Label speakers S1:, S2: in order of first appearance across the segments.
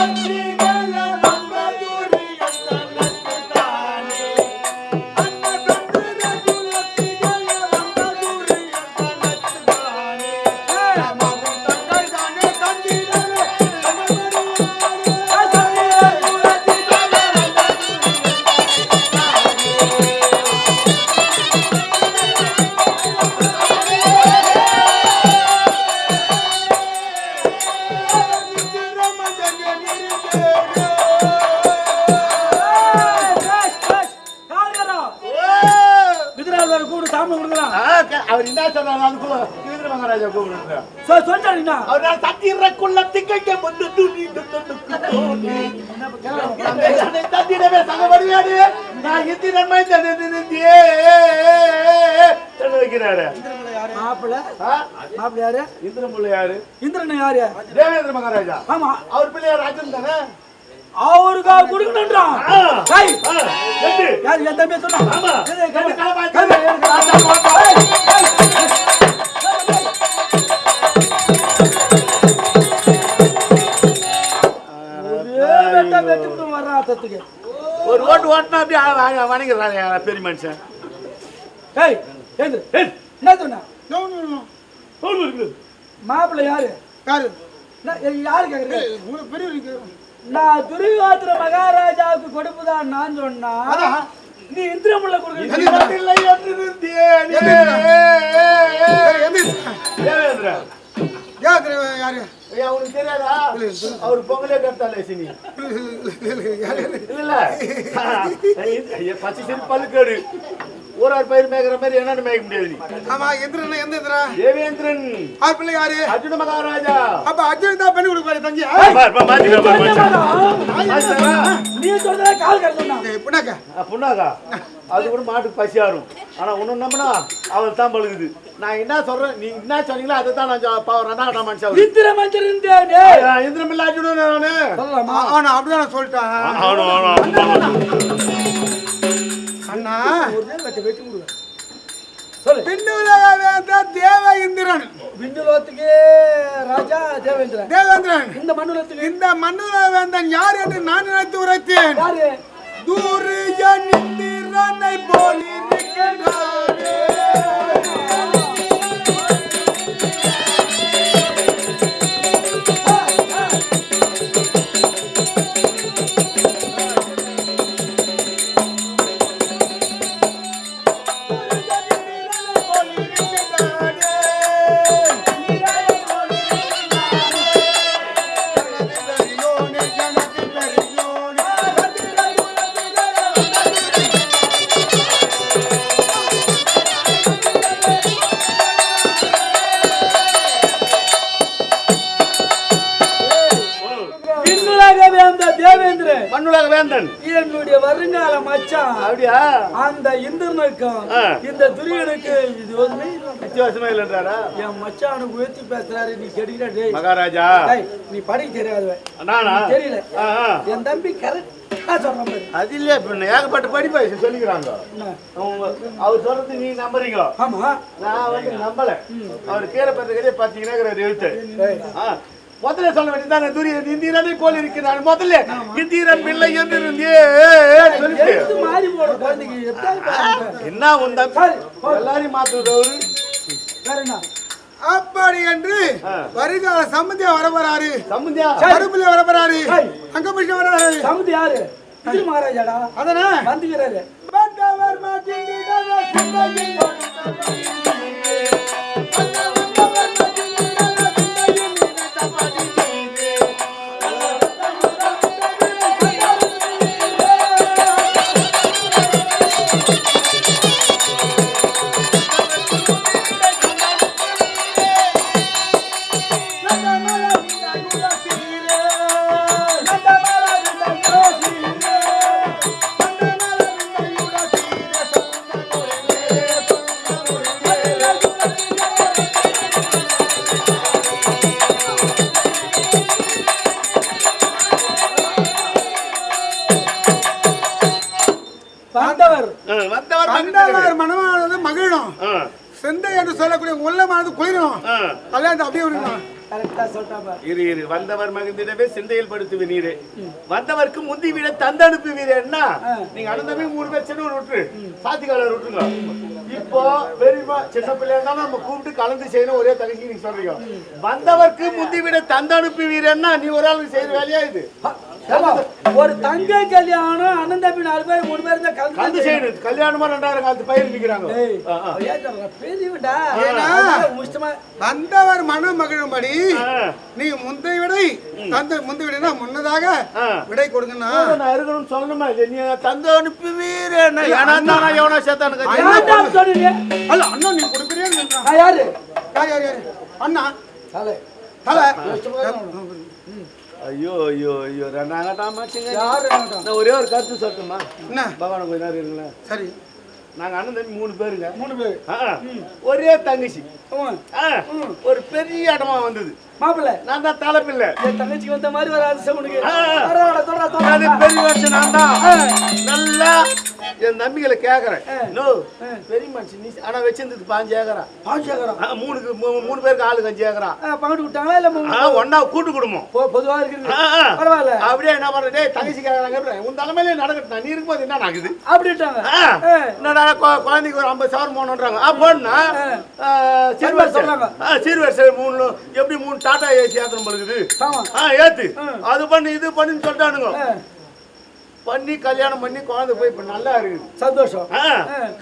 S1: Thank you. கூப்பிடுறாரு
S2: சொல் சொல்லிட்டா
S1: அவர் சத்திரக்குள்ள திக்கைக்க வந்து துணி துணி தந்திடவே நான் இத்தி நன்மை தந்தியே வைக்கிறாரு
S2: மாப்பிள்ள யாரு?
S1: இந்திரன் பிள்ளை யாரு?
S2: இந்திரன் யாரு?
S1: தேவேந்திர மகாராஜா.
S2: ஆமா.
S1: அவர் பிள்ளையார் ராஜன் தானே?
S2: அவருக்கு கொடுக்கணுன்றான். யாரு என் தம்பி சொன்னா?
S1: ஓட்டுனா அப்படியே வணங்கிடுறாங்க பெரிய மனுஷன்.
S2: ஏய். என்ன சொன்ன. மாப்பிள்ளை யாரு?
S3: யாரு?
S2: யாரு கேக்குறீங்க
S3: பெரியவருக்கு
S2: நான் துரியோதர மகாராஜாவுக்கு கொடுப்புதான் நான் சொன்னா நீ இந்திரமுள்ள கொடுக்க
S1: இல்லை என்று
S3: யார் தெரியுமா யாரு?
S1: ஐயா, உனக்கு தெரியாதா? அவர் பொங்கலே கட்டாலே சினி. இல்ல ஐயா, பச்சை சிறு பல்லுக்கேடு ஊரார் பயிர் மேய்க்கிற மாதிரி என்னன்னு மேய்க்க முடியாது நீ.
S3: ஆமா எந்திரன் எந்த எந்திரா?
S1: தேவேந்திரன்.
S3: ஆர் பிள்ளை யாரு?
S1: அர்ஜுன மகாராஜா.
S3: அப்ப அர்ஜுன் தான் பெண்ணு கொடுப்பாரு தங்கி?
S2: நீ சொல்றதே கால் கட்ட சொன்னா
S3: புண்ணாக்க.
S1: ஆ, புண்ணாக்கா. அது கூட மாட்டுக்கு பசி ஆறும் ஆனா ஒண்ணு நம்பினா அவள் தான் பழுகுது. நான் என்ன சொல்றேன் நீ என்ன சொன்னீங்களோ அதை தான் நான் ரெண்டாம் மனுஷன்.
S2: இந்திர
S1: ஆ, இந்திரமில்ல அர்ஜுனன் நானு.
S3: ஆனா அப்படிதான் நான் சொல்லிட்டேன்
S1: ஆனு, ஆனு, ஆனு.
S3: அண்ணா.
S2: ஒரே வெட்ட விடுவேன் சொல்லு.
S3: தேவ இந்திரன்
S2: விண்ணுலோகத்துக்கே ராஜா தேவேந்திரன்.
S3: தேவேந்திரன்.
S2: இந்த மண்ணுலகத்துக்கு.
S3: இந்த மன்னுலக வேந்தன் யார் என்று நான் நினைத்து உரைத்தேன்.
S2: யாரு?
S3: தூரியன் இந்திரனை போல்
S2: தேவேந்திரன்
S1: மண்ணுலக வேந்தன்.
S2: என்னுடைய வருங்கால மச்சான்.
S1: அப்படியா?
S2: அந்த இந்திரனுக்கும். இந்த துரியனுக்கு இது ஒண்ணுமே.
S1: வித்தியாசமே இல்லைன்றாரா?
S2: என் மச்சானுக்கு உயர்த்தி பேசுறாரு நீ கெடுக்கிற டேய்.
S1: மகாராஜா.
S2: நீ படிக்க தெரியாதவன்
S1: நானா?
S2: தெரியல. என் தம்பி கரெக்டா சொல்ற மாதிரி
S1: அது ஏகப்பட்ட படிப்பை சொல்லிக்கிறாங்க. அவர் சொல்றது நீ நம்புறீங்க.
S2: ஆமா.
S1: நான் வந்து நம்பல. அவர் கீரை பத்திரிக்கையே பாத்தீங்கன்னா எழுத்து. முதல்ல சொல்ல வேண்டியதானே துரியன் இந்திரனை போல் இருக்கிறான் முதல்ல இந்திரன் பிள்ளை என்று. என்ன உந்த
S2: சரி, போ.
S1: எல்லாரையும்
S2: என்ன?
S3: அப்படி என்று. வருகால சம்பந்தியா வரப்போறாரு.
S1: சம்பந்தியா
S3: கருப்புல வரப்போறாரு.
S2: சரி.
S3: அங்கமிஷம் வராரு
S2: சமுதி யாரு? இது மகாராஜாடா
S3: அதனா?
S2: வந்துக்கிறாரு.
S3: வந்தவர் மனமானது மகிழும். செந்தை என்று சொல்லக்கூடிய உள்ளமானது குளிரும். கல்யாணத்தை அப்படியே விடணும்
S1: இரு இரு. வந்தவர் மகிழ்ந்திடவே சிந்தையில் படுத்துவி நீரே. வந்தவருக்கு முந்தி விட தந்து அனுப்புவீரே என்ன?
S2: ஆ.
S1: நீங்க அனந்தமே மூணு பேர் சின்ன விட்டுரு சாத்திகால விட்டுருங்க இப்போ பெரியமா சின்ன பிள்ளையா இருந்தாலும் நம்ம கூப்பிட்டு கலந்து செய்யணும். ஒரே தகுதி நீங்க சொல்றீங்க. வந்தவருக்கு முந்தி விட தந்து அனுப்புவீரேன்னா நீ ஒரு ஆளுக்கு செய்யற வேலையா இது?
S2: ஒரு தங்க கல்யாணம் அண்ணன் தம்பி நாலு பேர் மூணு பேர் தான்
S1: கலந்து செய்யணும் கல்யாணமா ரெண்டாயிரம் காலத்து பயிர் நிக்கிறாங்க.
S3: வந்தவர் மனம் மகிழும்படி. நீ முந்தை விடை தந்த முந்தை விடைனா முன்னதாக. விடை கொடுங்கண்ணா.
S1: கூட நான் இருக்கணும்னு சொல்லணுமா? இல்லை நீ தந்து அனுப்புவீரேன்னா ஏன்னா தானா எவனா
S2: சொல்றீங்க?
S3: அல்ல அண்ணா நீ கொடுக்குறியா
S2: யார்?
S3: யார் யார் அண்ணா.
S2: தலை.
S3: தலை.
S1: ஐயோ ஐயோ ஐயோ. ரெண்டாங்கட்டாம் மாச்சுங்க
S2: யாரு என்னடா?
S1: நான் ஒரே ஒரு கருத்து சொல்லட்டுமா?
S3: என்ன?
S1: பகவான கொஞ்ச நேரம் இருங்களேன்.
S3: சரி.
S1: நாங்க அண்ணன் தம்பி மூணு பேருங்க.
S2: மூணு பேர்.
S1: ஒரே தங்கச்சி. ஒரு பெரிய இடமா வந்தது.
S2: மாப்பிள்ளை.
S1: நான் தான் தலைப்பில்லை
S2: என் தங்கச்சிக்கு வந்த மாதிரி ஒரு அதிசயம் உனக்கு.
S1: பெரிய வருஷம் நான் தான். நல்லா என் தம்பிகளை கேக்குறேன்.
S2: ஆ.
S1: நோ பெரிய மனுஷன் நீ ஆனா வச்சிருந்தது பாஞ்சு ஏக்கரா.
S2: பாஞ்சேகரம்.
S1: ஆ, மூணுக்கு மூணு பேருக்கு ஆளுக்கு அஞ்சு ஏக்கரா.
S2: பங்கிட்டு விட்டாங்களா இல்ல
S1: ஒண்ணா கூட்டு குடும்பம்.
S2: பொதுவா இருக்குது. பரவாயில்ல.
S1: அப்படியே என்ன பண்றது? டேய் தங்கச்சி கேக்குறாங்க உன் தலைமையிலே நடக்கட்டும். நீ இருக்கும்போது என்ன நடக்குது ஆ. என்னடா குழந்தைக்கு ஒரு ஐம்பது சவரம் போகணுன்றாங்க. ஆ போனா
S2: ஆ.
S1: சீர்வரிசை மூணு எப்படி மூணு டாடா ஏசி ஏத்தணும் ஆ ஏத்து. அது பண்ணி இது பண்ணின்னு சொல்லிட்டானுங்க. பண்ணி கல்யாணம் பண்ணி குழந்தை போய் இப்ப நல்லா இருக்குது.
S2: சந்தோஷம்.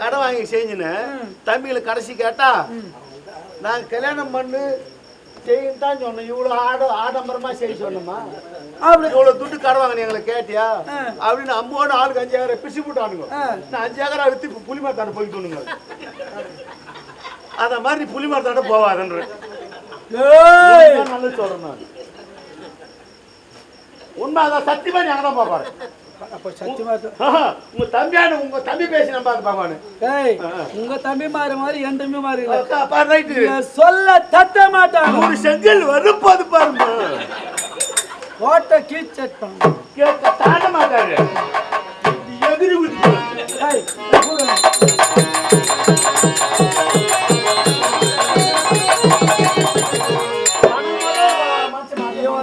S1: கடை வாங்கி செஞ்சுன்னு தம்பிகளை கடைசி கேட்டா நான் கல்யாணம் பண்ணு செய்யும் தான் சொன்னேன். இவ்வளவு ஆட ஆடம்பரமா செய்ய சொன்னோமா
S2: அப்படி.
S1: இவ்வளவு துட்டு கடை வாங்கின எங்களை கேட்டியா. அப்படின்னு அம்போடு ஆளுக்கு அஞ்சு ஏக்கரை பிரிச்சு போட்டானுங்க. நான் அஞ்சு ஏக்கரா வித்து இப்ப புலி மரத்தாண்ட போய்க்கணுங்க அத மாதிரி நீ புலி மரத்தாண்ட போவாதன்ற.
S2: ஏய்,
S1: நல்லது சொல்றேன் நான். உண்மை அதான் சத்தியமா நீ அங்கதான் பாப்பாரு
S2: அப்ப சத்தியமா
S1: உங்க தம்பியான உங்க தம்பி பேசி நம்பாது பாப்பானு
S2: ஏய், உங்க தம்பி மாறு மாதிரி என் தம்பி மாறு இல்ல.
S1: ரைட்டு
S2: சொல்ல தட்ட மாட்டாங்க.
S1: நூறு செங்கல் வரும்போது பாருமா
S2: ஓட்ட கீச்சட்டம்
S1: கேட்க தாண்ட மாட்டாரு. எதிரி குதிச்சு
S2: ஏய்,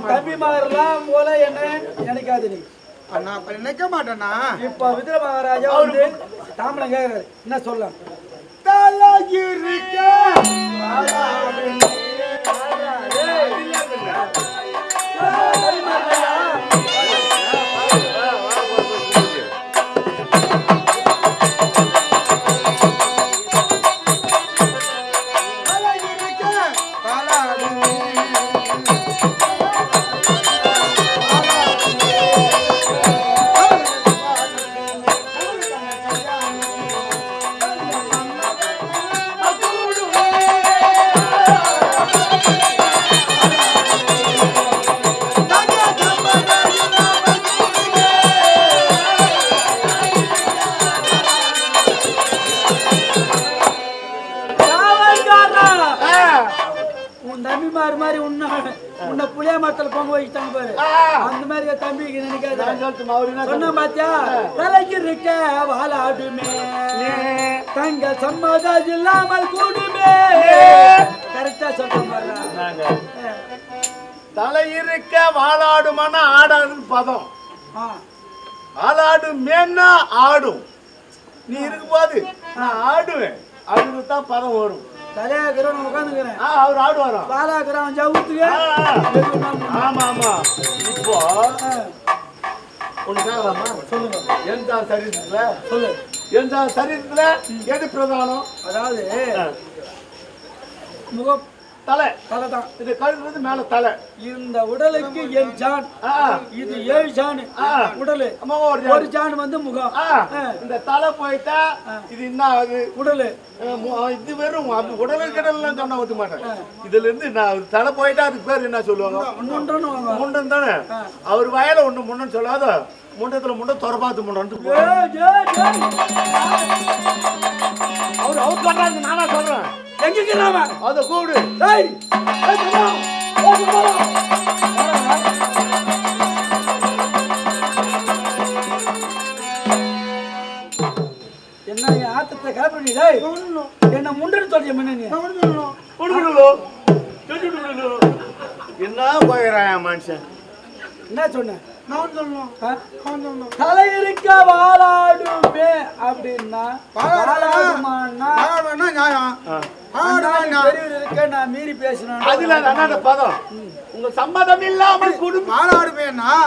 S2: தம்பி மாறலாம் போல என்ன? நினைக்காது நீ.
S3: அண்ணா அப்ப நினைக்க மாட்டேண்ணா
S2: இப்ப விதுர மகாராஜா வந்து தாம்பளம் கேக்குறாரு. என்ன சொல்ல
S3: தலை
S2: சொன்ன பாத்தியா? தலைக்கு இருக்க வாழாடுமே தங்க சம்மதம் இல்லாமல் கூடுமே. கரெக்டா சொல்ற மாதிரி
S1: தலை இருக்க வாழாடுமானா ஆடாதுன்னு பதம். ஆளாடு மேன்னா ஆடும். நீ இருக்கும்போது நான் ஆடுவேன். அதுக்கு தான் பதம் வரும்.
S2: தலையாக்கிறோம் உட்காந்துக்கிறேன்.
S1: ஆ அவர் ஆடுவாராம்.
S2: பாலாக்கிறோம் ஜவுத்துக்கு
S1: ஆமா ஆமா இப்போ ஒண்ணு கேட்கலாமா
S2: சொல்லுங்க.
S1: எந்த சரீரத்துல?
S2: சொல்லு.
S1: எந்த சரீரத்துல? எது பிரதானம்?
S2: அதாவது முகம்
S1: தலை
S2: தலை தான்.
S1: இது கழுத்து வந்து மேல தலை.
S2: இந்த உடலுக்கு என் ஜான். இது ஏழு ஜான். உடலு.
S1: ஒரு
S2: ஜான். வந்து முகம்.
S1: இந்த தலை போயிட்டா இது என்ன ஆகுது?
S2: உடலு.
S1: இது வெறும் உடல் கிடலாம் சொன்னா மாட்டேன் இதுல இருந்து நான் தலை போயிட்டா அதுக்கு பேர் என்ன சொல்லுவாங்க?
S2: வாங்க.
S1: முண்டன் தானே? அவர் வயல ஒண்ணு முண்டன் சொல்லாத முண்டத்துல முண்ட முண்டன்
S2: ஏய், ஏய்.
S1: அவர் அவர் சொல்றாங்க நானா சொல்றேன்.
S2: எங்க இருக்கிறாம
S1: அத கூடு
S2: ஏய் ஏய், சும்மா. ஏய். என்ன என் ஆத்தத்தை கிளப்பி டேய் என்ன முண்டன்னு சொல்றிய முன்ன நீ
S1: கொடுக்கணும் கொடுக்கணும் என்ன போயிறான் மனுஷன்?
S2: என்ன சொன்ன?
S3: நான் சொல்லணும்.
S2: தலை இருக்க வாழாடுமே அப்படின்னா? வாழாடுமான்னா
S3: நியாயம்.
S1: ஆ.
S3: ஆடுவேன்னா
S2: அண்ணாடி பெரியவர் இருக்க நான் மீறி பேசணும்
S1: அதுல பதம்? உங்க சம்மதம் இல்லாமல் குடும்பம்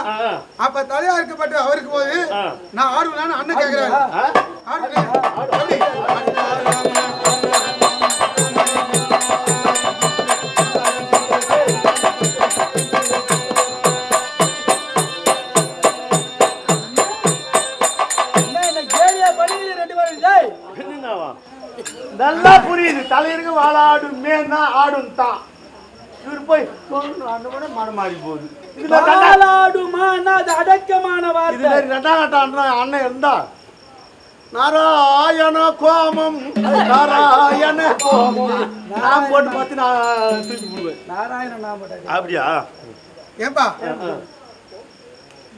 S1: ஆ,
S3: அப்ப தலையா இருக்கப்பட்டு அவருக்கு போது. நான் ஆடுவேன்னு அண்ணன் கேக்குறாரு? ஆடுவேன்.
S1: போய் "ஒண்ணு, அந்த கூட மனம் மாறி போகுது. இது மாதிரி
S2: அடக்கமான
S1: இது
S2: வார்த்தை
S1: மாதிரி ரெண்டாம் கட்ட அண்ணன் இருந்தா நாராயண கோமம் நாராயண கோமம். நான் போட்டு பார்த்து நான் தூக்கி போடுவேன்
S2: நாராயண நாம
S1: அப்படியா?
S3: ஏன்பா?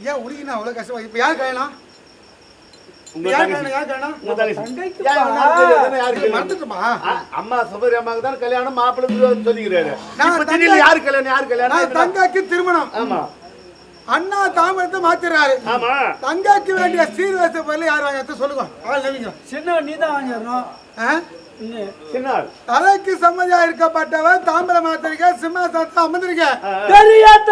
S3: ஏன் உருகினா அவ்வளவு கஷ்டமா? இப்ப யார் கல்யாணம்?
S1: அம்மா சுபரி அம்மாவுக்கு தான் கல்யாணம்? மாப்பிள்ளை சொல்லிக்கிறாரு.
S3: நான்
S1: இப்ப திடீர்னு
S3: தங்கை-
S1: யாரு கல்யாணம்? யாரு
S3: நான்
S1: கல்யாணம்
S3: தங்காக்கு திருமணம்.
S1: ஆமா.
S3: அண்ணா தாமரத்தை மாத்திடுறாரு.
S1: ஆமா.
S3: தங்காக்கு வேண்டிய சீர்வரிசை பொருள் யார் வாங்க சொல்லுங்க.
S2: சின்ன நீ தான் வாங்கிடணும்.
S3: தலைக்கு சம்மதியா இருக்கப்பட்டவர் தாம்பரம் மாத்திரிக்க சிம்மாசனத்தை அமர்ந்திருக்க.
S2: தெரியாத?